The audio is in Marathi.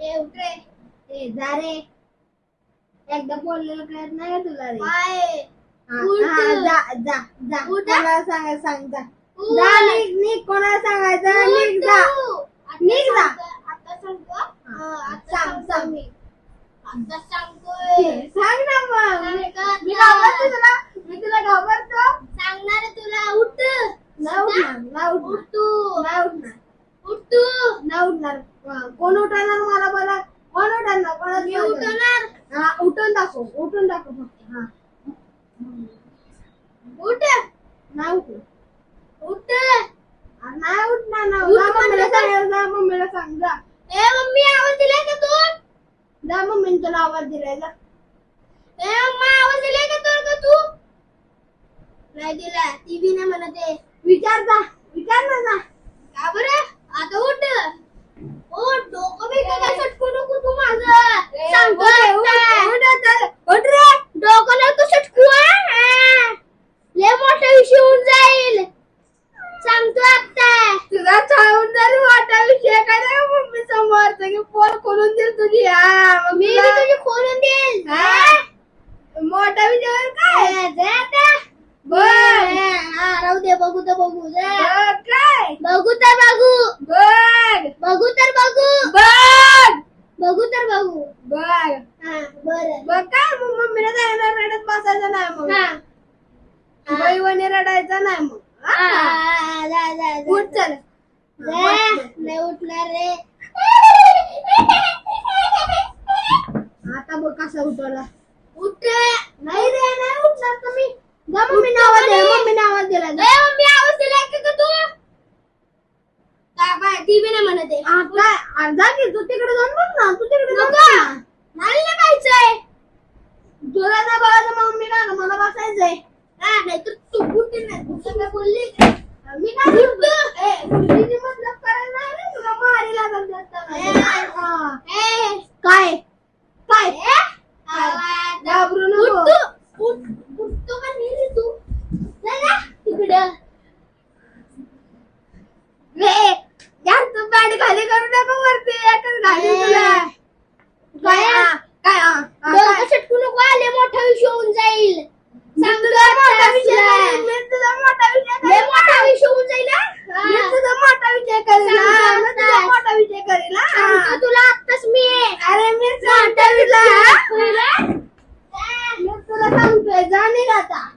ए उठ ए जा रे. एकदा बोललेलं कळत नाही का तुला रे. काय हा, उठ. हा, जा जा जा. उठ. कोणाला सांगाय सांग जा. उठ. जा निघ निघ कोणाला सांगायचं? निघ जा. निघ जा. आता सांगतो. हा, आता सांग, सांगतो सांग. मी. आता सांगतोय. सांग ना मग. मी का? मी आता? घाबरते तुला. मी तुला घाबरतो. सांगणार आहे तुला. उठ. नाही उठणार उठ उठणार. तू. नाही उठणार. उठ तू. नाही उठणार. कोण उठवणार मला बरं कोण उठवणार? कोणाच मी पाहिजे? उठवणार. हा उठून दाखव उठून दाखव फक्त हा. उठ. नाही उठणार उठ. अरे नाही उठणार ना उठ जा मम्मीला. सांग जा मम्मीला सांग जा. ए मम्मी आवाज दिलाय का तू? जा मम्मीने तुला आवाज दिलाय जा. ए मम्मा आवाज दिलाय का तू का तू? नाही दिला बी नाही म्हणत विचार जा विचार ना जा. का बरं? आता उठ उठ डोकं बी काय सटकू नको तू माझं सांगतो उठ, आता. उठ, उठ, चल, उठ रे डोकं नको सटकू हा. लय मोठा विषय होऊन जाईल सांगतो आता तुझा चाळून जरी वाटा विषय काय नाही मम्मी सगळी पोर खोलून देईल तुझी हा मग मी बी तुझी खोलून देईल हा? मोठा विषय काय जा आता. बघ हा, राहू दे बघू तर बघू जा. काय बघू तर बघू बघ बघू तर बघू बघ बघू तर बघू बघ हा बरं बघ काय मग मम्मीला जायला रडत बसायचं नाही मग हा बहिणी रडायचं नाही मग हा, हा? हा, जा, जा, जा. उठ चल जा. नाही उठणार रे आता बघ कसा उठवला उठ नाही रे नाही उठणार तुम्ही जा मम्मी आवाज दिला मम्मी आवाज दिला जा. मम्मी आवाज दिलाय का ग तू काय बाय ती बी नाही म्हणत आहे आ, काय जा की तू तिकडे जाऊन बघ ना तू तिकडे जाऊन. बघ ना. मला नाही पाहिजे तुला नाही बघायचं मम्मी का? मला बसायचंय हा नाही तर तू कुठे नाही तू बोलली का? मी करेल मोठा विजय करेल तुला आत्ताच मी. अरे मी सांगतो तुला. तुला. सांगतोय जाणील आता.